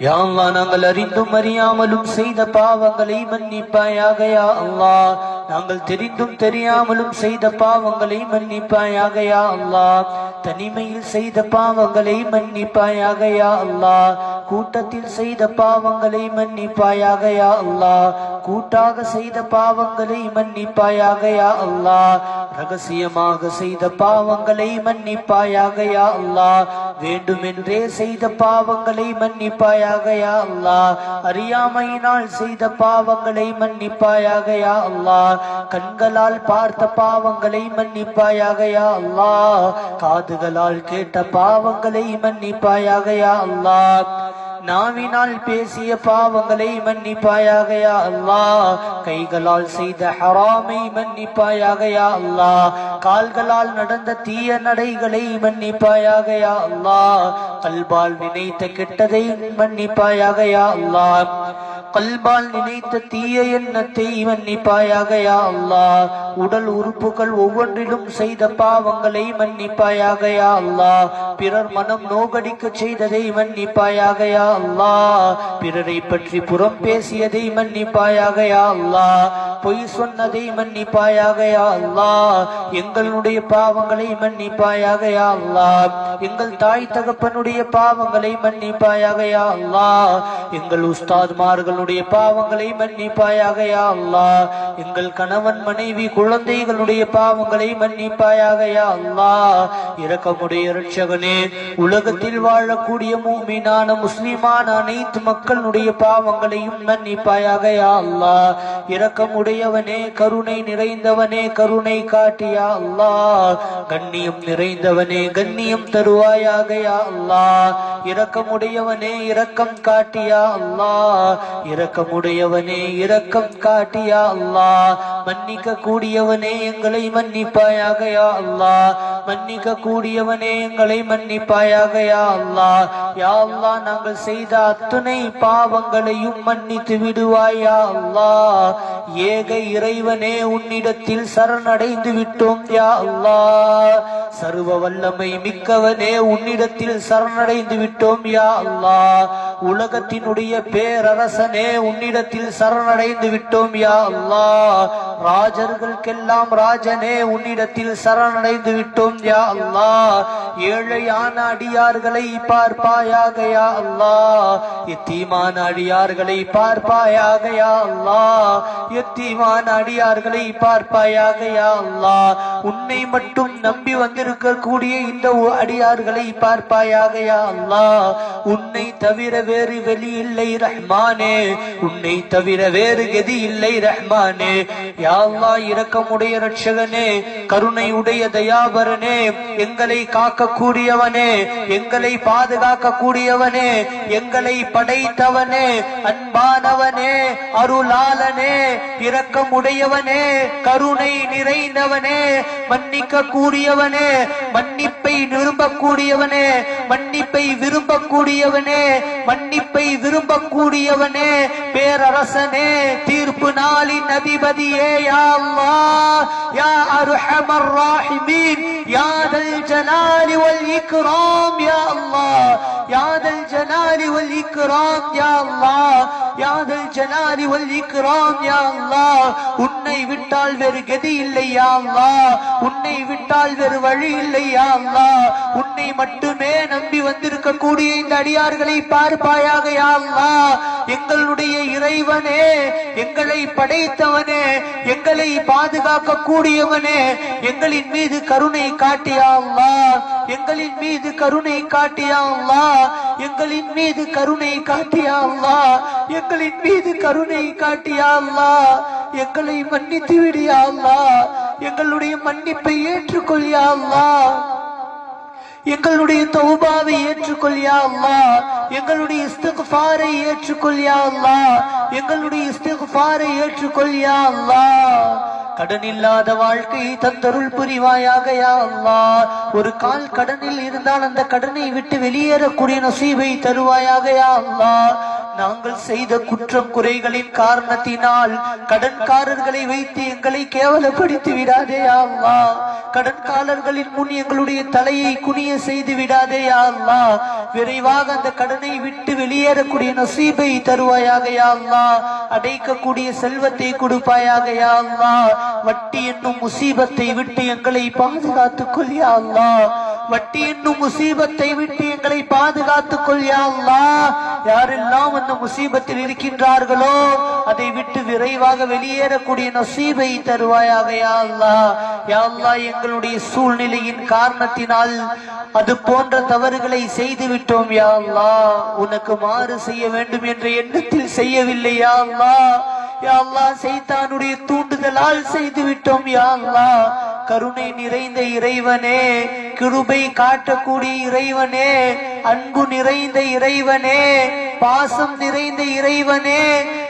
யா நாங்கள் அறிந்தும் அறியாமலும் செய்த பாவங்களை மன்னிப்பாயாக யா நாங்கள் தெரிந்தும் தெரியாமலும் செய்த பாவங்களை மன்னிப்பாயாக யா தனிமையில் செய்த பாவங்களை மன்னிப்பாயாக யா கூட்டத்தில் செய்த பாவங்களை மன்னிப்பாயாக யா கூட்டாக செய்த பாவங்களை மன்னிப்பாயாக யா அல்லாஹ். ரகசியமாக செய்த பாவங்களை மன்னிப்பாயாக யா அல்லாஹ். வேண்டுமென்றே செய்த பாவங்களை மன்னிப்பாயாக யா அல்லாஹ். அறியாமையினால் செய்த பாவங்களை மன்னிப்பாயாக யா அல்லாஹ். கண்களால் பார்த்த பாவங்களை மன்னிப்பாயாக யா அல்லாஹ். காதுகளால் கேட்ட பாவங்களை மன்னிப்பாயாக யா அல்லாஹ். நாவினால் பேசிய பாவங்களை மன்னிப்பாயாக யா அல்லாஹ். கைகளால் செய்த ஹராமை மன்னிப்பாயாக யா அல்லாஹ். கால்களால் நடந்த தீய நடைகளை மன்னிப்பாயாக யா அல்லாஹ். கல்பால் நினைத்த கெட்டதை மன்னிப்பாயாக யா அல்லாஹ். கல்பால் நினைத்த தீய எண்ணத்தை மன்னிப்பாயாக யா அல்லாஹ். உடல் உறுப்புகள் ஒவ்வொன்றிலும் செய்த பாவங்களை மன்னிப்பாயாக யா அல்லாஹ். பிறர் மனம் நோகடிக்க செய்ததை மன்னிப்பாயாக யா பிறரை பற்றி புறம் பேசியதை மன்னிப்பாயாக யா அல்லாஹ். பொய் சொன்னதை மன்னிப்பாயாக யா அல்லாஹ். எங்களுடைய பாவங்களை மன்னிப்பாயாக யா அல்லாஹ். எங்கள் தாய் தகப்பனுடைய பாவங்களை மன்னிப்பாயாக யா எங்கள் எங்கள் எங்களுடைய பாவங்களை மன்னிப்பாயாக யா அல்லாஹ். எங்கள் கணவன் மனைவி குழந்தைகளுடைய பாவங்களை மன்னிப்பாயாக யா அல்லாஹ். இரக்கமுடைய இரட்சகனே உலகத்தில் வாழக்கூடிய மூமினான முஸ்லிமான அனைத்து மக்களுடைய பாவங்களையும் மன்னிப்பாயாக யா அல்லாஹ். இரக்கமுடையவனே கருணை நிறைந்தவனே கருணை காட்டியா அல்லா கண்ணியம் நிறைந்தவனே கண்ணியம் தருவாயாக யா அல்லாஹ். இரக்கமுடையவனே இரக்கம் காட்டியா அல்லா இரக்கமுடையவனே இரக்கம் காட்டியா அல்லா? மன்னிக்க கூடியவனே எங்களை மன்னிப்பாயாக யா அல்லாஹ் மன்னிக்க கூடியவனே எங்களை மன்னிப்பாயாக யா அல்லாஹ் யா அல்லா நாங்கள் செய்த அத்துணை பாவங்களையும் மன்னித்து விடுவாயா அல்லா? ஏக இறைவனே உன்னிடத்தில் சரணடைந்து விட்டோம் யா அல்லா? சர்வ வல்லமை மிக்கவனே உன்னிடத்தில் சரணடைந்து விட்டோம் யா அல்லா? உலகத்தினுடைய பேரரசனே உன்னிடத்தில் சரணடைந்து விட்டோம் யா அல்லாஹ் ராஜர்களுக்கெல்லாம் ராஜனே உன்னிடத்தில் சரணடைந்து விட்டோம் யா அல்லாஹ் ஏழையான அடியார்களை பார்ப்பாயாக யா அல்லாஹ் எத்தீமான அடியார்களை பார்ப்பாயாக யா அல்லாஹ் எத்தீமான அடியார்களை பார்ப்பாயாக யா அல்லாஹ் உன்னை மட்டும் நம்பி வந்திருக்கக்கூடிய இந்த அடியார்களை பார்ப்பாயாக யா அல்லாஹ் உன்னை தவிர வேறு வெளி இல்லை ரஹ்மானே. உன்னை தவிர வேறு கதி இல்லை ரஹ்மானே. யா இரக்கமுடைய ரட்சகனே கருணை உடைய தயாபரனே எங்களை காக்கக்கூடியவனே எங்களை பாதுகாக்க கூடியவனே எங்களை படைத்தவனே அன்பானவனே அருளாளனே இரக்கமுடையவனே கருணை நிறைந்தவனே மன்னிக்க கூடியவனே மன்னிப்பை விரும்பக்கூடியவனே மன்னிப்பை விரும்பக்கூடியவனே மன்னிப்பை விரும்பக்கூடியவனே பேரரசனே தீர்ப்பு நாளின் அதிபதியே யா அல்லாஹ் யா அர்ஹமர் ராஹிமீன் யா தல் ஜலாலி வல் இக்ராம் யா அல்லாஹ் யா தல் ஜலாலி வல் இக்ராம் யா அல்லாஹ் யா தல் ஜலாலி வல் இக்ராம் யா அல்லாஹ் உன்னை விட்டால் வேறு கதி இல்லை யா அல்லாஹ் உன்னை விட்டால் வேறு வழி இல்லை யா அல்லாஹ் உன்னை மட்டுமே நம்பி வந்திருக்கக்கூடிய இந்த அடியார்களை பார்ப்பாயாக யா அல்லாஹ் எங்களுடைய இறைவனே எங்களை படைத்தவனே எங்களை பாதுகாக்க கூடியவனே எங்களின் மீது கருணை காட்டியா எங்களின் மீது கருணை காட்டியா எங்களின் மீது கருணை காட்டியா எங்களின் மீது கருணை காட்டியா எங்களை மன்னித்து விடியா எங்களுடைய மன்னிப்பை ஏற்றுக்கொள்ளியா எங்களுடைய தௌபாவை ஏற்றுக்கொள்ளியா எங்களுடைய இஸ்திக்ஃபாரை ஏற்றுக்கொள்ளியா அல்லா எங்களுடைய இஸ்திக்ஃபாரை ஏற்றுக்கொள்ளியா அல்லா கடன் இல்லாத வாழ்க்கை தந்தருள் புரிவாயாக யா அல்லாஹ். ஒரு கால் கடனில் இருந்தால் அந்த கடனை விட்டு வெளியேறக்கூடிய நசீவை தருவாயாக யா அல்லாஹ். நாங்கள் செய்த குற்றம் குறைகளின் காரணத்தினால் கடன்காரர்களை வைத்து எங்களை கேவலப்படுத்தி விடாதே யா கடன்காரர்களின் முன் எங்களுடைய தலையை குனிய செய்து விடாதே யா விரைவாக அந்த கடனை விட்டு வெளியேறக்கூடிய நசீபை தருவாயாக யா அடைக்கக்கூடிய செல்வத்தை கொடுப்பாயாக யா வட்டி என்னும் முசீபத்தை விட்டு எங்களை பாதுகாத்துக் கொள்ளியா யா வட்டி என்னும் முசீபத்தை விட்டு எங்களை பாதுகாத்துக் கொள் யாரெல்லாம் அந்த முசீபத்தில் இருக்கின்றார்களோ அதை விட்டு விரைவாக வெளியேறக்கூடிய நசீபை தருவாயாக யா யாழ்லா எங்களுடைய சூழ்நிலையின் காரணத்தினால் அது போன்ற தவறுகளை செய்து விட்டோம் உனக்கு மாறு செய்ய வேண்டும் என்ற எண்ணத்தில் செய்யவில்லை யாழ்லா அல்லாஹ் செய்தானுடைய சைத்தானுடைய தூண்டுதலால் செய்து விட்டோம் யாழ்லா கருணை நிறைந்த இறைவனே கிருபை காட்டக்கூடிய இறைவனே அன்பு நிறைந்த இறைவனே பாசம் நிறைந்த இறைவனே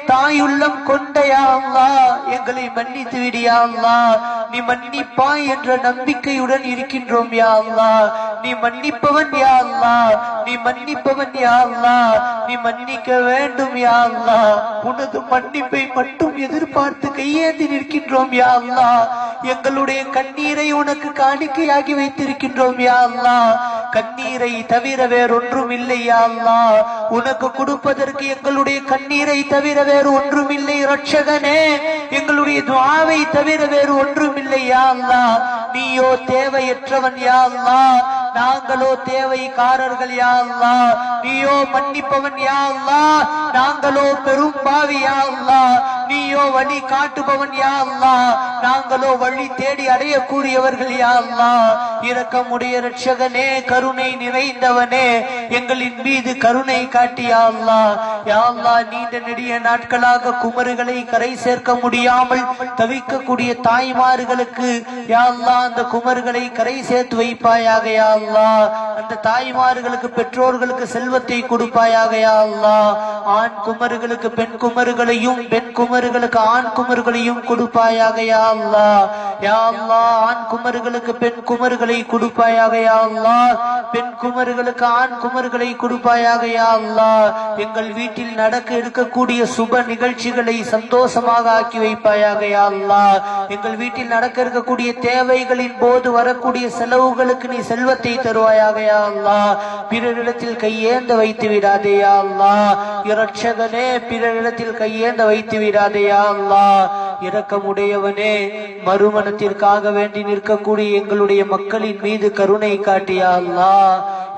தாயுள்ளம் கொண்ட எங்களை மன்னித்து விடு நீ மன்னிப்பாய் என்ற நம்பிக்கையுடன் இருக்கின்றோம் யா நீ மன்னிப்பவன் யா நீ மன்னிப்பவன் யா அல்லாஹ். நீ மன்னிக்க வேண்டும் யா உனது மன்னிப்பை மட்டும் எதிர்பார்த்து கையேந்தி நிற்கின்றோம் யா எங்களுடைய கண்ணீரை உனக்கு காணிக்கையாகி வைத்திருக்கின்றோம் யா கண்ணீரை தவிர வேறொன்றும் இல்லை யா உனக்கு கொடுப்பதற்கு எங்களுடைய கண்ணீரை தவிர வேறு ஒன்றும் இல்லை ரட்சகனே. எங்களுடைய துவாவை தவிர வேறு ஒன்றும் தேவையில்லை யாழ்லா நீயோ தேவையற்றவன் யாழ்லா நாங்களோ தேவைக்காரர்கள் யாழ்லா நீயோ மன்னிப்பவன் யாழ்லா நாங்களோ பெரும் பாவி யாழ்லா நீயோ வழி காட்டுபவன் யாழ்லா நாங்களோ வழி தேடி அடையக்கூடியவர்கள் யாழ்லா அல்லாஹ் இரக்கமுடைய ரட்சகனே கருணை நிறைந்தவனே எங்களின் மீது கருணை காட்டி யா நீண்ட நெடிய நாட்களாக குமர்களை கரை சேர்க்க முடியாமல் தவிக்கக்கூடிய தாய்மார்களுக்கு யா அந்த குமர்களை கரை சேர்த்து வைப்பாயாக யா அந்த தாய்மார்களுக்கு பெற்றோர்களுக்கு செல்வத்தை கொடுப்பாயாக யா ஆண் குமர்களுக்கு பெண் குமர்களையும் பெண் குமர்களுக்கு ஆண் குமர்களையும் கொடுப்பாயாக யா யா ஆண் குமர்களுக்கு பெண் குமர்களை கொடுப்பாயாக யா பெண் குமர்களுக்கு ஆண் குமர் குமருகளை கொடுப்பாயாக யா அல்லா எங்கள் வீட்டில் நடக்க இருக்கக்கூடிய சுப நிகழ்ச்சிகளை சந்தோஷமாக ஆக்கி வைப்பாயாக யா அல்லாஹ். எங்கள் வீட்டில் நடக்க இருக்கக்கூடிய தேவைகளின் போது வரக்கூடிய செலவுகளுக்கு நீ செல்வத்தை தருவாயாக யா அல்லாஹ். பிறரிடத்தில் கையேந்த வைத்து விடாதே யா இரட்சகனே பிறரிடத்தில் கையேந்த வைத்து விடாதே யா அல்லாஹ். இரக்கமுடையவனே மறுமணத்திற்காக வேண்டி நிற்கக்கூடிய எங்களுடைய மக்களின் மீது கருணை காட்டியா அல்லா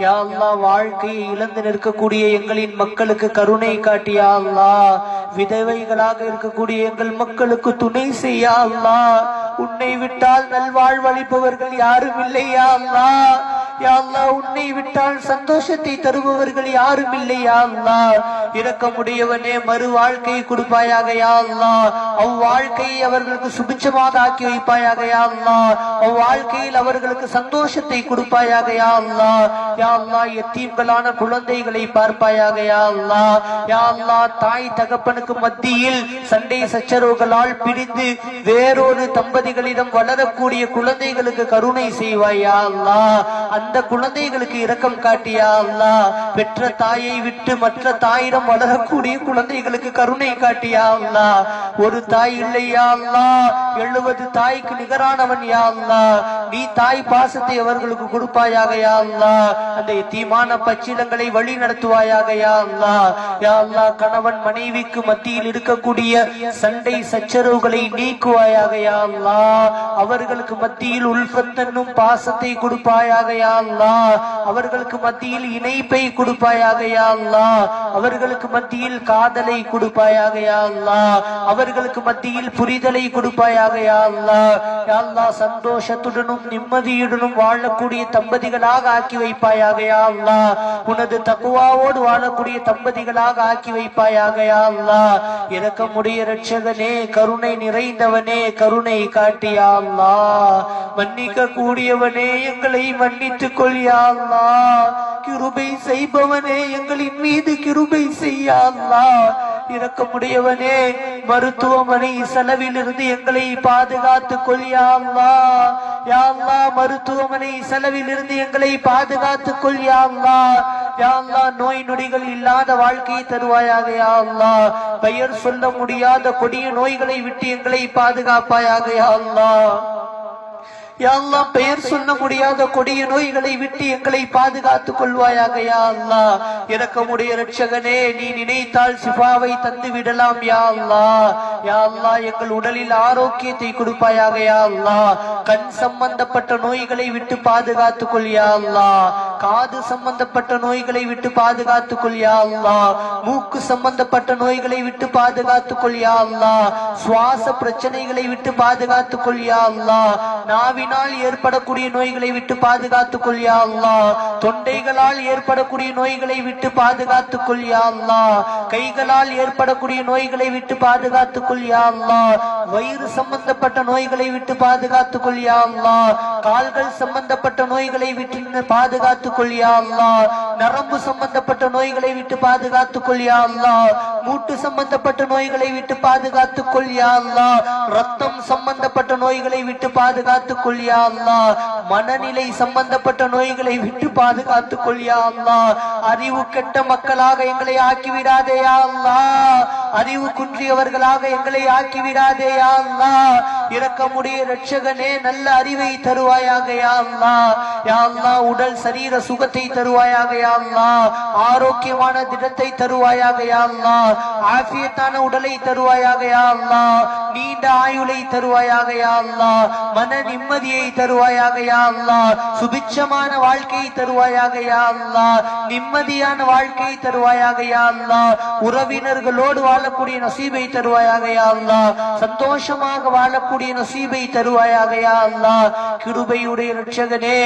யா அல்லாஹ்? வாழ்க்கையை இழந்து நிற்கக்கூடிய எங்களின் மக்களுக்கு கருணை காட்டியா அல்லா விதவைகளாக இருக்கக்கூடிய எங்கள் மக்களுக்கு துணை செய்யா அல்லா உன்னை விட்டால் நல்வாழ்வளிப்பவர்கள் யாரும் இல்லையா அல்லா யா உன்னை விட்டால் சந்தோஷத்தை தருபவர்கள் யாரும் இல்லையா அல்லாஹ். இரக்கமுடையவனே மறு வாழ்க்கையை கொடுப்பாயாக யா அவ்வாழ்க்கையை அவர்களுக்கு சுபிச்சமாக ஆக்கி வைப்பாயாக யா அவ்வாழ்க்கையில் அவர்களுக்கு சந்தோஷத்தை கொடுப்பாயாக யா யாழ்லா எத்தீம்களான குழந்தைகளை பார்ப்பாயாக யா யாழ்லா தாய் தகப்பனுக்கு மத்தியில் சண்டை சச்சரவுகளால் பிரிந்து வேறொரு தம்பதிகளிடம் வளரக்கூடிய குழந்தைகளுக்கு கருணை செய்வாயா அல்லா அந்த குழந்தைகளுக்கு இரக்கம் காட்டியா அல்லா? பெற்ற தாயை விட்டு மற்ற தாயிடம் வளரக்கூடிய குழந்தைகளுக்கு கருணை காட்டியா அல்லா? ஒரு தாய் இல்லையா அல்லா? எழுபது தாய்க்கு நிகரானவன் யா அல்லா? நீ தாய் பாசத்தை அவர்களுக்கு கொடுப்பாயாக யா அல்லாஹ் அந்த தீமான பச்சிலங்களை வழி நடத்துவாயாக யா அல்லாஹ் யா அல்லா கணவன் மனைவிக்கு மத்தியில் இருக்கக்கூடிய சண்டை சச்சரவுகளை நீக்குவாயாக யா அல்லாஹ் அவர்களுக்கு மத்தியில் உள்பத்தன்னும் பாசத்தை கொடுப்பாயாக யா அல்லாஹ். அவர்களுக்கு மத்தியில் இணைப்பை கொடுப்பாயாக யா அவர்களுக்கு மத்தியில் காதலை கொடுப்பாயாக யா அவர்களுக்கு மத்தியில் புரிதலை கொடுப்பாயாக யா அல்லாஹ். சந்தோஷத்துடனும் நிம்மதியுடனும் வாழக்கூடிய தம்பதிகளாக ஆக்கி வைப்பாயாக யா உனது தக்குவாவோடு வாழக்கூடிய தம்பதிகளாக ஆக்கி வைப்பாயாக யா இறக்கமுடைய ரட்சகனே கருணை நிறைந்தவனே கருணை காட்டியா மன்னிக்க கூடியவனே எங்களை மன்னித்து கொள் யா கிருபை செய்பவனே எங்களின் மீது கிருபை செய்யா இறக்கமுடையவனே மருத்துவமனை மருத்துவமனை செலவிலிருந்து எங்களை பாதுகாத்து கொள் யா மருத்துவமனை செலவில் இருந்து எங்களை பாதுகாத்து கொள் யா நோய் நொடிகள் இல்லாத வாழ்க்கையை தருவாயாக யா பெயர் சொல்ல முடியாத கொடிய நோய்களை விட்டு எங்களை பாதுகாப்பாயாக யா அல்லாஹ் பெயர் சொல்ல முடியாத கொடிய நோய்களை விட்டு எங்களை பாதுகாத்துக் கொள்வாயாக யா அல்லா இறக்கமுடைய ரட்சகனே நீ நினைத்தால் சிபாவை தந்து விடலாம் யா அல்லா யா அல்லா எங்கள் உடலில் ஆரோக்கியத்தை கொடுப்பாயாக யா அல்லா கண் சம்பந்தப்பட்ட நோய்களை விட்டு பாதுகாத்துக் கொள் யா அல்லா காது சம்பந்தப்பட்ட நோய்களை விட்டு பாதுகாத்துக் கொள் அல்லா. மூக்கு சம்பந்தப்பட்ட நோய்களை விட்டு பாதுகாத்துக் கொள் அல்லா. சுவாச பிரச்சனைகளை விட்டு பாதுகாத்துக் கொள் அல்லா. நாவினால் ஏற்படக்கூடிய நோய்களை விட்டு பாதுகாத்துக் கொள் அல்லா. தொண்டைகளால் ஏற்படக்கூடிய நோய்களை விட்டு பாதுகாத்துக் கொள் அல்லா. கைகளால் ஏற்படக்கூடிய நோய்களை விட்டு பாதுகாத்துக் கொள் அல்லா. வயிறு சம்பந்தப்பட்ட நோய்களை விட்டு பாதுகாத்துக் கொள் அல்லா. கால்கள் சம்பந்தப்பட்ட நோய்களை விட்டு பாதுகாத்துக் கொள் நரம்பு சம்பந்தப்பட்ட நோய்களை விட்டு பாதுகாத்துக் கொள் மூட்டு சம்பந்தப்பட்ட நோய்களை விட்டு பாதுகாத்துக் அல்லா ரத்தம் சம்பந்தப்பட்ட நோய்களை விட்டு பாதுகாத்துக் அல்லா மனநிலை சம்பந்தப்பட்ட நோய்களை விட்டு பாதுகாத்துக் அல்லா அறிவு கெட்ட மக்களாக எங்களை ஆக்கிவிடாதேயா அல்லா அறிவு குன்றியவர்களாக எங்களை ஆக்கிவிடாதே யா இறக்க முடிய ரட்சகனே நல்ல அறிவை தருவாயாக யா அல்லாஹ் யா உடல் சரீர சுகத்தை தருவாயாக யா ஆரோக்கியமான திடத்தை தருவாயாக யா ஆஃபியத்தான உடலை தருவாயாக யா நீண்ட ஆயுளை தருவாயாக யா மன நிம்மதியை தருவாயாக யா சுபிச்சமான வாழ்க்கையை தருவாயாக யா நிம்மதியான வாழ்க்கையை தருவாயாக யா உறவினர்களோடு வாழ வாழக்கூடிய நசீபை தருவாயாக அல்லா சந்தோஷமாக வாழக்கூடிய நசீபை தருவாயாக அல்லா கிருபையுடைய ரட்சகனே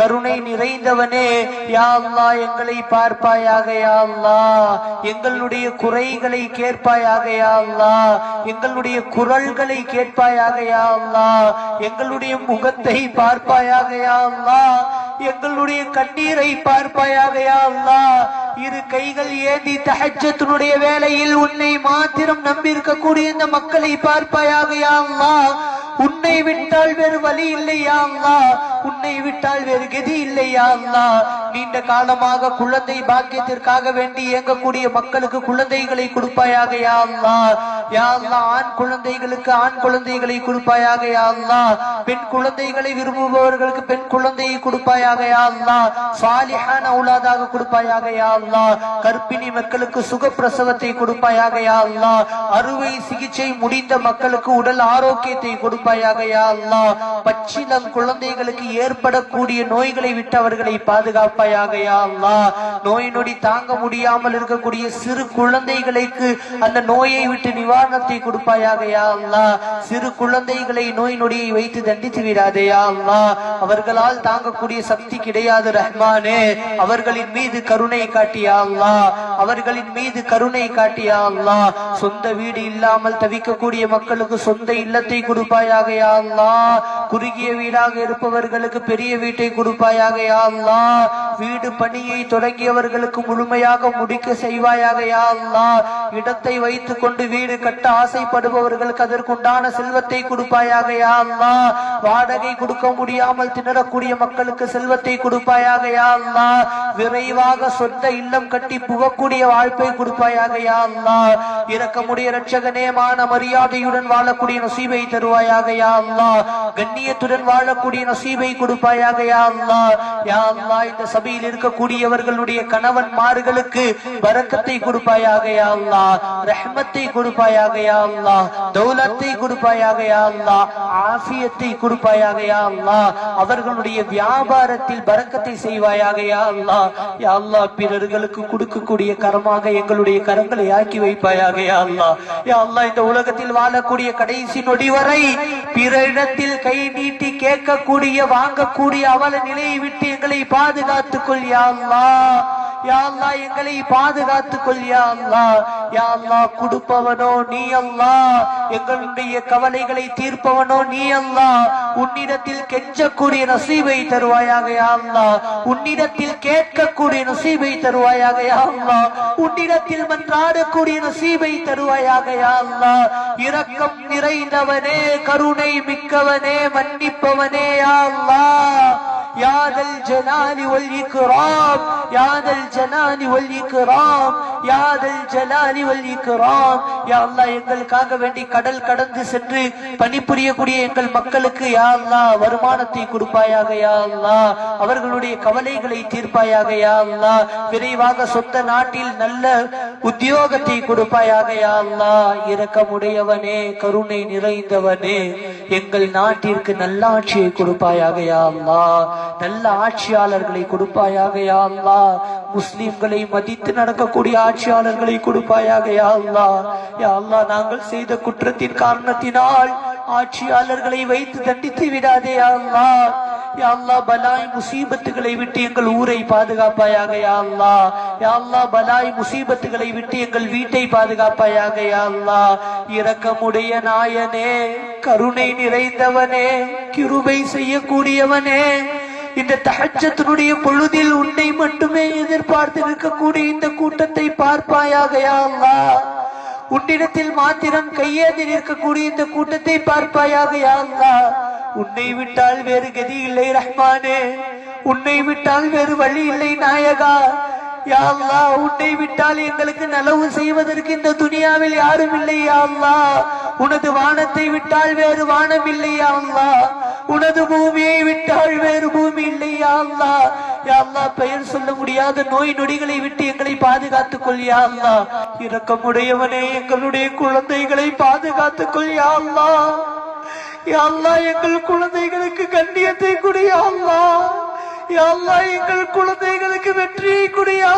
கருணை நிறைந்தவனே யா அல்லா எங்களை பார்ப்பாயாக அல்லா எங்களுடைய குறைகளை கேட்பாயாக அல்லா எங்களுடைய குரல்களை கேட்பாயாக அல்லா எங்களுடைய முகத்தை பார்ப்பாயாக அல்லா எங்களுடைய கண்ணீரை பார்ப்பாயாக அல்லா இரு கைகள் ஏந்தி தஹஜ்ஜத்தினுடைய வேலையில் உன்னை மாத்திரம் நம்பியிருக்கக்கூடிய இந்த மக்களை பார்ப்பாயாக யா உன்னை விட்டால் வேறு வழி இல்லையா உன்னை விட்டால் வேறு கதி இல்லையா அல்லா நீண்ட காலமாக குழந்தை பாக்கியத்திற்காக வேண்டி இயங்கக்கூடிய மக்களுக்கு குழந்தைகளை கொடுப்பாயாக யா அல்லா யா அல்லா ஆண் குழந்தைகளுக்கு ஆண் குழந்தைகளை கொடுப்பாயாக யா அல்லா பெண் குழந்தைகளை விரும்புபவர்களுக்கு பெண் குழந்தையை கொடுப்பாயாக யா அல்லா சாலிஹான அவுலாதாக கொடுப்பாயாக யா அல்லா கர்ப்பிணி மக்களுக்கு சுகப்பிரசவத்தை கொடுப்பாயாக யா அல்லா அறுவை சிகிச்சை முடிந்த மக்களுக்கு உடல் ஆரோக்கியத்தை கொடுப்பாயாக யா அல்லா பச்சிலம் குழந்தைகளுக்கு ஏற்படக்கூடிய நோய்களை விட்டு அவர்களை பாதுகாப்பாயாக அல்லா நோய் நொடி தாங்க முடியாமல் இருக்கக்கூடிய சிறு குழந்தைகளுக்கு அந்த நோயை விட்டு நிவாரணத்தை கொடுப்பாயாக அல்லா சிறு குழந்தைகளை நோய் நொடியை வைத்து தண்டித்து விடாதே அல்லா அவர்களால் தாங்கக்கூடிய சக்தி கிடையாது ரஹ்மானே. அவர்களின் மீது கருணை காட்டியா அல்லா அவர்களின் மீது கருணை காட்டியா அல்லா சொந்த வீடு இல்லாமல் தவிக்கக்கூடிய மக்களுக்கு சொந்த இல்லத்தை கொடுப்பாயாக அல்லா குறுகிய வீடாக இருப்பவர்கள் இருப்பவர்களுக்கு பெரிய வீட்டை கொடுப்பாயாக யா அல்லா வீடு பணியை தொடங்கியவர்களுக்கு முழுமையாக முடிக்க செய்வாயாக யா அல்லா இடத்தை வைத்துக் கொண்டு வீடு கட்ட ஆசைப்படுபவர்களுக்கு அதற்குண்டான செல்வத்தை கொடுப்பாயாக அல்லா வாடகை கொடுக்க முடியாமல் திணறக்கூடிய மக்களுக்கு செல்வத்தை கொடுப்பாயாக யா அல்லா விரைவாக சொந்த இல்லம் கட்டி புகக்கூடிய வாழ்ப்பை கொடுப்பாயாக யா அல்லா இரக்கமுடைய ரட்சகனே மான மரியாதையுடன் வாழக்கூடிய நசீபை தருவாயாக யா அல்லா கண்ணியத்துடன் வாழக்கூடிய நசீபை கொடுப்பாயாக யா அல்லா யா அல்லா இந்த சபையில் இருக்கக்கூடியவர்களுடைய கணவன்மார்களுக்கு பரக்கத்தை கொடுப்பாயாக யா அல்லா ரஹ்மத்தை கொடுப்பாயாக யா அல்லா தௌலத்தை கொடுப்பாயாக யா அல்லா ஆஃபியத்தை கொடுப்பாயாக யா அல்லா அவர்களுடைய வியாபாரத்தில் பரக்கத்தை செய்வாயாக யா அல்லா யா அல்லா பிறர்களுக்கு கொடுக்கக்கூடிய கரமாக எங்களுடைய கரங்களை ஆக்கி வைப்பாயாக யா அல்லா யா அல்லா இந்த உலகத்தில் வாழக்கூடிய கடைசி நொடி வரை பிற இடத்தில் கை நீட்டி கேட்கக்கூடிய வாங்கக்கூடிய அவல நிலையை விட்டு எங்களை பாதுகாத்துக் கொள் யாழ்லா எங்களை பாதுகாத்துக் கொள் யாழ்லா அல்லா கொடுப்பவனோ நீ அல்லா எங்களுடைய கவலைகளை தீர்ப்பவனோ நீ அல்லா உன்னிடத்தில் கெஞ்சக்கூடிய நசீபை தருவாயாக யாழ்லா உன்னிடத்தில் கேட்கக்கூடிய நசீபை தருவாயாக யா உன்னிடத்தில் மன்றாடக்கூடிய நசீபை தருவாயாக யா அல்லா இரக்கம் நிறைந்தவனே கருணை மிக்கவனே மன்னிப்பவனே யாழ்லா يا யாதல் الجلال والإكرام يا யாதல் الجلال والإكرام يا யாதல் الجلال والإكرام. يا الله எங்கள் எங்களுக்காக வேண்டி கடல் கடந்து சென்று பணிபுரியக்கூடிய எங்கள் மக்களுக்கு யா அல்லாஹ் வருமானத்தை கொடுப்பாயாக யா அல்லாஹ். அவர்களுடைய கவலைகளை தீர்ப்பாயாக யா அல்லாஹ். விரைவாக சொந்த நாட்டில் நல்ல உத்தியோகத்தை கொடுப்பாயாக யா அல்லாஹ். இரக்கமுடையவனே கருணை நிறைந்தவனே. எங்கள் நாட்டிற்கு நல்லாட்சியை கொடுப்பாயாக யா நல்ல ஆட்சியாளர்களை கொடுப்பாயாக யா அல்லாஹ். முஸ்லிம்களை மதித்து நடக்கக்கூடிய ஆட்சியாளர்களை கொடுப்பாயாக யா அல்லா யா அல்லாஹ் நாங்கள் செய்த குற்றத்தின் காரணத்தினால் ஆட்சியாளர்களை வைத்து தண்டித்து விடாதே அல்லா அல்லாஹ் பலாய் முசீபத்துகளை விட்டு எங்கள் ஊரை பாதுகாப்பாயாக யா அல்லாஹ். பலாய் முசீபத்துகளை விட்டு எங்கள் வீட்டை பாதுகாப்பாயாக யா இரக்கமுடைய நாயனே கருணை நிறைந்தவனே கிருபை செய்யக்கூடியவனே இந்த தகச்சத்தினுடைய பொழுதில் உன்னை மட்டுமே எதிர்பார்த்து இருக்கக்கூடிய இந்த கூட்டத்தை பார்ப்பாயாக யா உன்னிடத்தில் மாத்திரம் கையேந்தி நிற்கக்கூடிய இந்த கூட்டத்தை பார்ப்பாயாக யாருந்தா உன்னை விட்டால் வேறு கதி இல்லை ரஹ்மானே. உன்னை விட்டால் வேறு வழி இல்லை நாயகா. யா உன்னை விட்டால் எங்களுக்கு நலவு செய்வதற்கு இந்த துனியாவில் யாரும் இல்லை யா உனது வானத்தை விட்டால் வேறு வானம் இல்லை யா உனது பூமியை விட்டால் வேறு பூமி இல்லை யா அல்லாஹ் பெயர் சொல்ல முடியாத நோய் நொடிகளை விட்டு எங்களை பாதுகாத்துக் கொள் யா இரக்கமுடையவனே எங்களுடைய குழந்தைகளை பாதுகாத்துக் கொள் யா அல்லாஹ் எங்கள் குழந்தைகளுக்கு கண்ணியத்தை கொடு யா அல்லாஹ் எங்கள் குழந்தைகளுக்கு வெற்றியை கொடு யா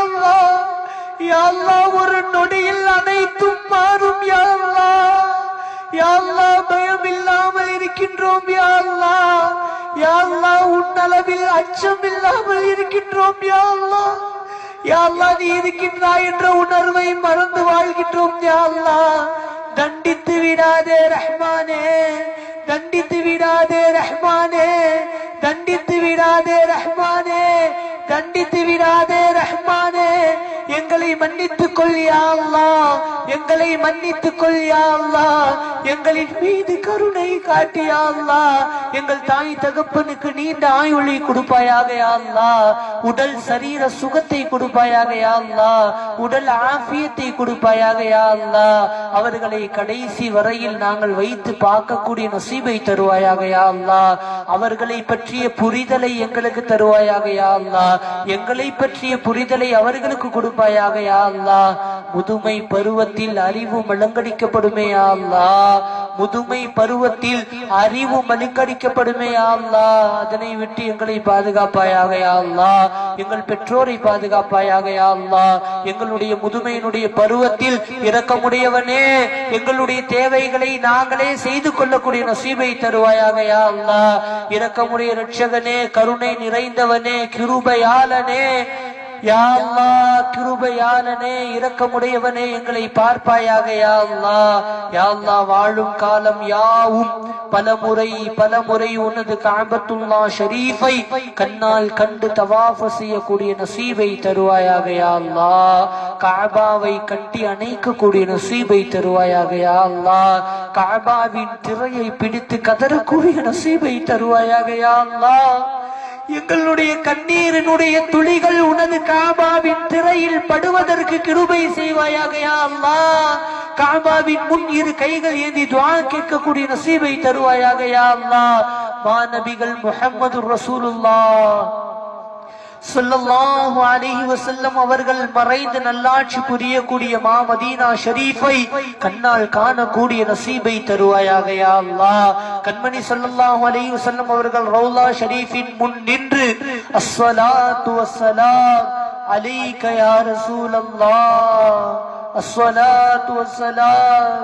அல்லாஹ் ஒரு நொடியில் அனைத்தும் மாறும் யா அல்லாஹ் பயம் இல்லாமல் இருக்கின்றோம் யாழ்லா யாழ்லா யா அல்லாஹ் உன்னளவில் அச்சம் இல்லாமல் இருக்கின்றோம் யாழ்லா யாழ்லா யா நீ இருக்கின்றாய் என்ற உணர்வை மறந்து வாழ்கின்றோம் யா தண்டித்து விடாதே ரஹ்மானே. எங்களை மன்னித்துக் கொள் எங்களின் மீது கருணை காட்டி எங்கள் தாய் தகப்பனுக்கு நீண்ட ஆயுளை கொடுப்பாயாக யா உடல் சரீர சுகத்தை கொடுப்பாயாக யா உடல் ஆஃபியத்தை கொடுப்பாயாக யா அவர்களை கடைசி வரையில் நாங்கள் வைத்து பார்க்கக்கூடிய நசீபை தருவாயாக யா அவர்களை பற்றிய புரிதலை எங்களுக்கு தருவாயாக யா எங்களை பற்றிய புரிதலை அவர்களுக்கு கொடுப்பாயாக யா முதுமை பருவத்தில் அறிவு மலங்கடிக்கப்படுமே அல்லா முதுமை பருவத்தில் அறிவு மலுக்கடிக்கப்படுமே அல்லா அதனை விட்டு எங்களை பாதுகாப்பாயாக அல்லா எங்கள் பெற்றோரை பாதுகாப்பாயாக அல்லா எங்களுடைய முதுமையினுடைய பருவத்தில் இரக்கமுடையவனே. எங்களுடைய தேவைகளை நாங்களே செய்து கொள்ளக்கூடிய நசீபை தருவாயாக அல்லா இறக்கமுடைய ரட்சகனே கருணை நிறைந்தவனே கிருபையாளனே. யா கிருபையாளனே இரக்கமுடையவனே எங்களை பார்ப்பாயாக யாழ்லா யாழ்லா வாழும் காலம் யாவும் பலமுறை பலமுறை உனது காபத்துல்லா ஷரீஃபை கண்ணால் கண்டு தவாஃப செய்யக்கூடிய நசீபை தருவாயாக யா காபாவை கட்டி அணைக்கக்கூடிய நசீபை தருவாயாக யாழ்லா காபாவின் திரையை பிடித்து கதறக்கூடிய நசீபை தருவாயாக யாழ்லா மக்களுடைய கண்ணீரினுடைய துளிகள் உனது காபாவின் திரையில் படுவதற்கு கிருபை செய்வாயாக அம்மா. காபாவின் முன் இரு கைகள் ஏந்தி துவா கேட்கக்கூடிய நசீபை தருவாயாக அம்மா. மாநபிகள் முகமது ரசூலுல்லா ஸல்லல்லாஹு அலைஹி வஸல்லம் அவர்கள் மறைந்து நல்லாட்சி புரியக்கூடிய மா மதீனா ஷரீஃபை கண்ணால் காணக்கூடிய நசீபை தருவாயாக யா அல்லாஹ். கண்மணி ஸல்லல்லாஹு அலைஹி வஸல்லம் அவர்கள் ரௌலா ஷரீஃபின் முன் நின்று அஸ்ஸலாத்து வஸ்ஸலாம் அலைக யா ரசூலல்லாஹ். அஸ்ஸலாத்து வஸ்ஸலாம்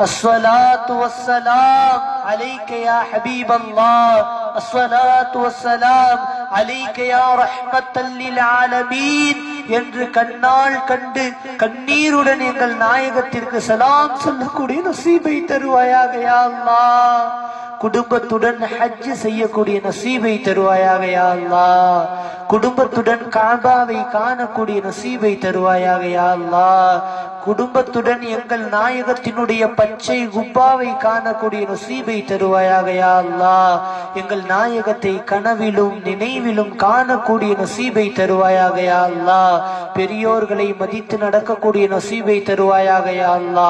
الصلاة والسلام عليك يا حبيب الله الصلاة والسلام عليك يا رحمة للعالمين என்று கண்ணால் கண்டு கண்ணீருடன் எங்கள் நாயகத்திற்கு சலாம் சொல்லக்கூடிய நசீபை தருவாயாக யா அல்லாஹ் குடும்பத்துடன் ஹஜ் செய்யக்கூடிய நசீபை தருவாயாக யா அல்லாஹ் குடும்பத்துடன் காபாவை காணக்கூடிய நசீபை தருவாயாக யா அல்லாஹ் குடும்பத்துடன் எங்கள் நாயகத்தினுடைய பச்சை குப்பாவை காணக்கூடிய நசீபை தருவாயாக அல்லா எங்கள் நாயகத்தை கனவிலும் நினைவிலும் காணக்கூடிய நசீபை தருவாயாக அல்லா பெரியோர்களை மதித்து நடக்கக்கூடிய நசீபை தருவாயாக அல்லா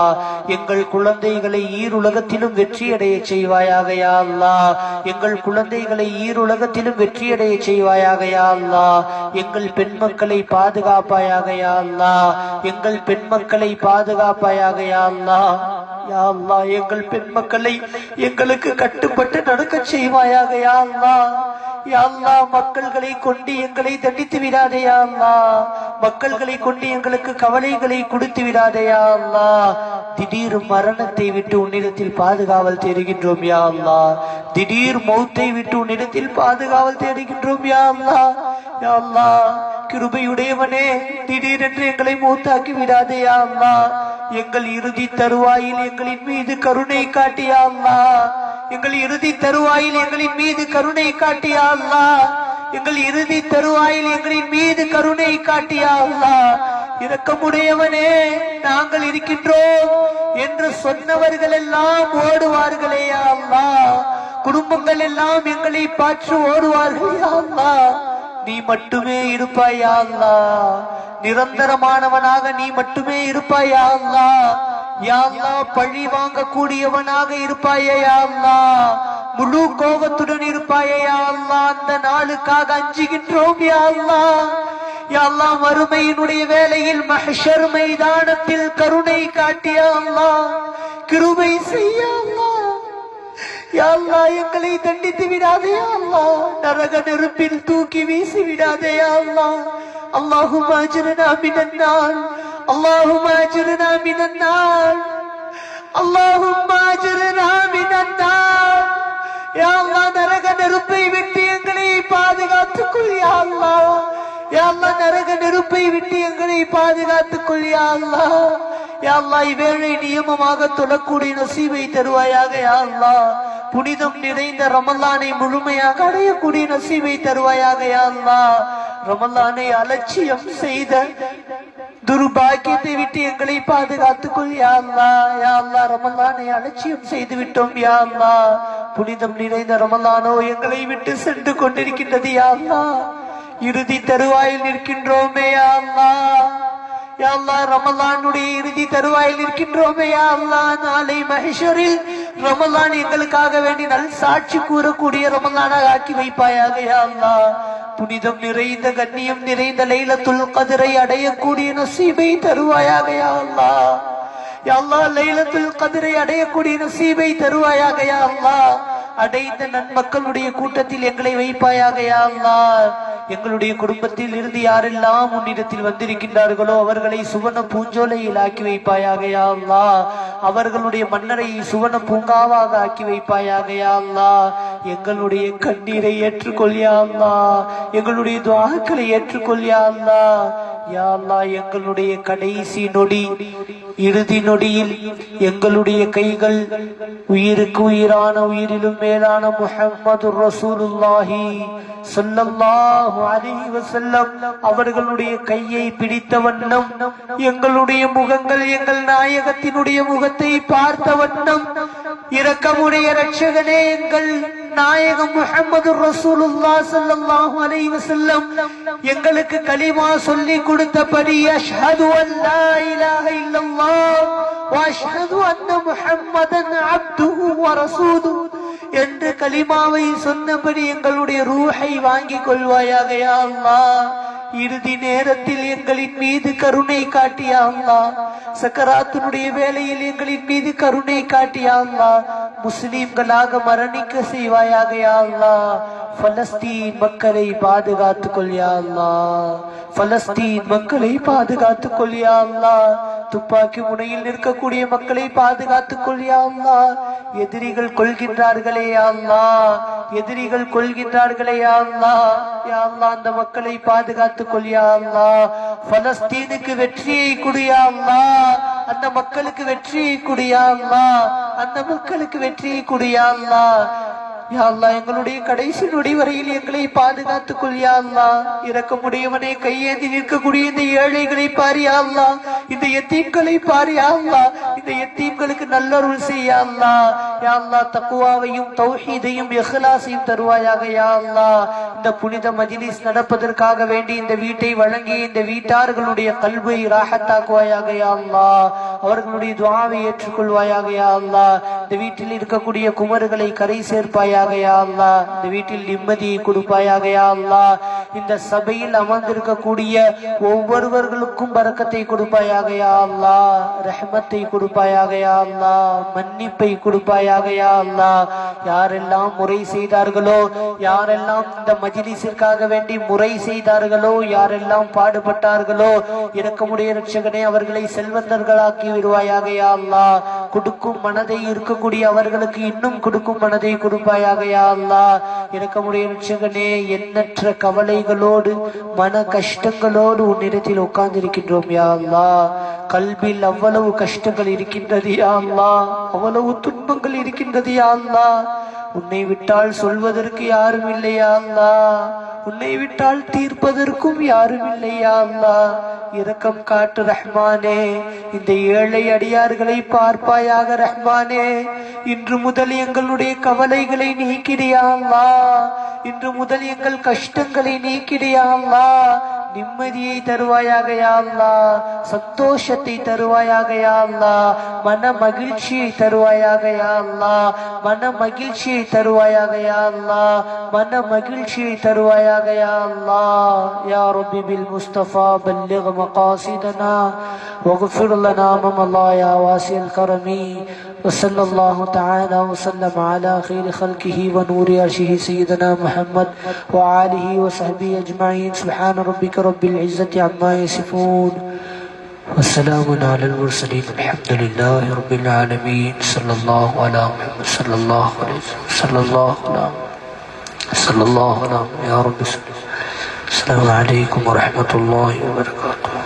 எங்கள் குழந்தைகளை ஈருலகத்திலும் வெற்றியடைய செய்வாயாக அல்லா எங்கள் குழந்தைகளை ஈருலகத்திலும் வெற்றியடைய செய்வாயாக அல்லா எங்கள் பெண் மக்களை பாதுகாப்பாயாக அல்லா எங்கள் பெண் மக்களை பாதுகாப்பாயாக யா எங்கள் பெண் மக்களை எங்களுக்கு கட்டுப்பட்டு நடக்க செய்வாயாக யா யா மக்கள்களை கொண்டு எங்களை தண்டித்து விடாதே யா மக்கள்களை கொண்டு எங்களுக்கு கவலைகளை கொடுத்து விடாதே யா திடீர் மரணத்தை விட்டு உன்னிடத்தில் பாதுகாவல் தேடுகின்றோம் யா அல்லா திடீர் மௌத்தை விட்டு உன்னிடத்தில் பாதுகாவல் தேடுகின்றோம் யா அல்லா யா அல்லா கிருபையுடையவனே திடீரென்று எங்களை மூத்தாக்கி விடாதே யா அல்லா எங்கள் இறுதி தருவாயில் எங்களின் மீது கருணை காட்டியா அல்லா எங்கள் இறுதி தருவாயில் எங்களின் மீது கருணை காட்டியா அல்லா எங்கள் இறுதி தருவாயில் எங்களின் மீது கருணை காட்டியா அல்லா இரக்கமுடையவனே நாங்கள் இருக்கின்றோம் என்று சொன்னவர்கள் எல்லாம் ஓடுவார்களே யா குடும்பங்கள் எல்லாம் எங்களை பார்த்து ஓடுவார்கள் யா நீ மட்டுமே இருப்பாயா அல்லா நிரந்தரமானவனாக நீ மட்டுமே இருப்பாயா அல்லா யா பழி வாங்க கூடியவனாக முழு கோபத்துடன் இருப்பாயா அந்த நாளுக்காக அஞ்சுகின்றோம் யா அல்லா வறுமையினுடைய வேலையில் மஹர் மைதானத்தில் கருணை காட்டிய கிருமை கிருபை செய்ய யாழ்லா எங்களை தண்டித்து விடாதே நரக நெருப்பில் தூக்கி வீசி விடாதே அல்லா அல்லாஹும் ஆஜரனா மினன்னால் அல்லாஹும் ஆஜரனா யாழ்லா நரக நெருப்பை விட்டு எங்களை பாதுகாத்துக்குள் யாழ்லா யா நரக நெருப்பை விட்டு எங்களை பாதுகாத்துக் கொள் யா அல்லாஹ் இவ்வேளை நியமமாக தொடக்கூடிய நசீவை தருவாயாக யா புனிதம் நிறைந்த ரமலானை முழுமையாக அடையக்கூடிய நசீவை தருவாயாக யா ரமலானை அலட்சியம் செய்த துர்பாக்கியத்தை விட்டு எங்களை பாதுகாத்துக் கொள் யா அல்லாஹ் ரமலானை அலட்சியம் செய்து விட்டோம் யா புனிதம் நிறைந்த ரமலானோ எங்களை விட்டு சென்று கொண்டிருக்கின்றது யா இறுதி தருவாயில் நிற்கின்றோமே அல்லா அல்லா ரமலானுடைய இறுதி தருவாயில் நிற்கின்றோமே அல்லா நாளை மகேஸ்வரில் ரமலான் எங்களுக்காக வேண்டி நல் சாட்சி கூறக்கூடிய ரமலானாக ஆக்கி வைப்பாயாக யா புனிதம் நிறைந்த கண்ணியம் நிறைந்த லைலத்துல் கதிரை அடையக்கூடிய நசீபை தருவாயாக யா அல்லா யா லைலத்துல் கதிரை அடையக்கூடிய நசீபை தருவாயாக அல்லா அடைந்த நன்மக்களுடைய கூட்டத்தில் எங்களை வைப்பாயாக யா எங்களுடைய குடும்பத்தில் இருந்து யாரெல்லாம் உன்னிடத்தில் வந்திருக்கின்றார்களோ அவர்களை சுவன பூஞ்சோலையில் ஆக்கி வைப்பாயாக யா அவர்களுடைய மன்னரை சுவன பூங்காவாக ஆக்கி வைப்பாயாக யா எங்களுடைய கண்ணீரை ஏற்றுக்கொள் எங்களுடைய துவாக்களை ஏற்றுக்கொள் யாழ்லா எங்களுடைய கடைசி நொடி இறுதி நொடியில் எங்களுடைய கைகள் உயிருக்கு உயிரான உயிரிலும் மேலான முஹம்மது ரசூலுல்லாஹி ஸல்லல்லாஹு அலைஹி வஸல்லம். அவர்களுடைய கையை பிடித்த வண்ணம் எங்களுடைய முகங்கள் எங்கள் நாயகத்தினுடைய முகத்தை பார்த்த வண்ணம் இரக்கமுடைய ரட்சகனே எங்கள் நாயகம் முகமது ரசூலுல்லா ஸல்லல்லாஹு அலைஹி வஸல்லம் எங்களுக்கு கலிமா சொல்லி கொடுத்தபடி அஷ்ஹது அல்லா இலாஹ இல்லல்லாஹ் வ அஷ்ஹது அன்ன முஹம்மதன் அப்துஹு வ ரசூலுஹு என்று கலிமாவை சொன்னபடி எங்களுடைய ரூஹை வாங்கிக் கொள்வாயாக யா அல்லாஹ் இறுதி நேரத்தில் எங்களின் மீது கருணை காட்டியா அல்லாஹ் சக்கராத்தினுடைய வேலையில் எங்களின் மீது கருணை காட்டியா அல்லாஹ் முஸ்லிம்களாக மரணிக்க செய்வாயாக யா பலஸ்தீன் மக்களை பாதுகாத்துக் கொள்யா அல்லாஹ் பலஸ்தீன் மக்களை பாதுகாத்துக் கொள்யா துப்பாக்கி முனையில் நிற்கக்கூடிய மக்களை பாதுகாத்துக் கொள்யா எதிரிகள் கொள்கின்றார்களே அல்லா எதிரிகள் கொள்கின்றார்களே அல்லா அல்லாஹ் அந்த மக்களை பாதுகாத்து பாதுகாத்துக் கொள்யா பலஸ்தீனுக்கு வெற்றியை குடியா அந்த மக்களுக்கு வெற்றியை குடியா அந்த மக்களுக்கு வெற்றியை குடியா யா எங்களுடைய கடைசி நொடி வரையில் எங்களை பாதுகாத்துக் கொள் இறக்க முடியவனை கையேந்தி நிற்கக்கூடிய இந்த ஏழைகளை பாரு இந்த எத்தீம்களை பாரு இந்த எத்தீம்களுக்கு நல்லருள் செய்ய யா யா தக்குவாவையும் தௌஹீதையும் எஹ்லாசையும் தருவாயாக யாழ்லா இந்த புனித மஜிலிஸ் நடப்பதற்காக வேண்டி இந்த வீட்டை வழங்கி இந்த வீட்டார்களுடைய கல்வை ராகத்தாக்குவாயாக யாழ்லா அவர்களுடைய துவாவை ஏற்றுக்கொள்வாயாக யா இந்த வீட்டில் இருக்கக்கூடிய குமர்களை கரை சேர்ப்பாயா இந்த வீட்டில் நிம்மதியை கொடுப்பாயாக யா இந்த சபையில் அமர்ந்திருக்கக்கூடிய ஒவ்வொருவர்களுக்கும் பறக்கத்தை கொடுப்பாயாக அல்லா ரஹமத்தை கொடுப்பாயாக மன்னிப்பை கொடுப்பாயாக அல்லா யாரெல்லாம் முறை செய்தார்களோ யாரெல்லாம் இந்த மஜிலிசிற்காக வேண்டி முறை செய்தார்களோ யாரெல்லாம் பாடுபட்டார்களோ இறக்கமுடைய ரட்சகனே அவர்களை செல்வந்தர்களாக்கி விடுவாயாக அல்லா கொடுக்கும் மனதை இருக்கக்கூடிய அவர்களுக்கு இன்னும் கொடுக்கும் மனதை கொடுப்பாயாக யா அல்லாஹ். முடியும் ரட்சகனே எண்ணற்ற கவலைகளோடு மன கஷ்டங்களோடு உன்னிடத்தில் உட்கார்ந்திருக்கின்றோம் யாழ்லா கல்வியில் அவ்வளவு கஷ்டங்கள் இருக்கின்றது யாழ்லா அவ்வளவு துன்பங்கள் இருக்கின்றது யாழ்லா உன்னை விட்டால் சொல்வதற்கு யாரும் இல்லையா உன்னை விட்டால் தீர்ப்பதற்கும் யாரும் இல்லையா இரக்கம் காட்டு ரஹ்மானே இந்த ஏழை அடியார்களை பார்ப்பாயாக ரஹ்மானே. இன்று முதல் எங்களுடைய கவலைகளை நீக்கிடியா இன்று முதல் எங்கள் கஷ்டங்களை நீக்கிடியா நிம்மதியை தருவாயாக யா அல்லாஹ் சந்தோஷத்தை தருவாயாக யா அல்லாஹ் மன மகிழ்ச்சியை தருவாயாக யா அல்லாஹ் மன மகிழ்ச்சியை தருவாயாக யா அல்லாஹ் மன மகிழ்ச்சியை தருவாயாக யா அல்லாஹ் யா ரப்பி பில் முஸ்தபா بلغ مقاصدنا واغفر لنا ما مضى يا واسع الكرم وصلى الله تعالى وسلم على خير خلقه ونور عرشه سيدنا محمد وآله وصحبه أجمعين. سبحان ربك رب العزة عما يصفون. والسلام على المرسلين. الحمد لله رب العالمين. صلى الله على محمد. صلى الله عليه وسلم. صلى الله على صلى الله على يا رب السلام عليكم ورحمة الله وبركاته.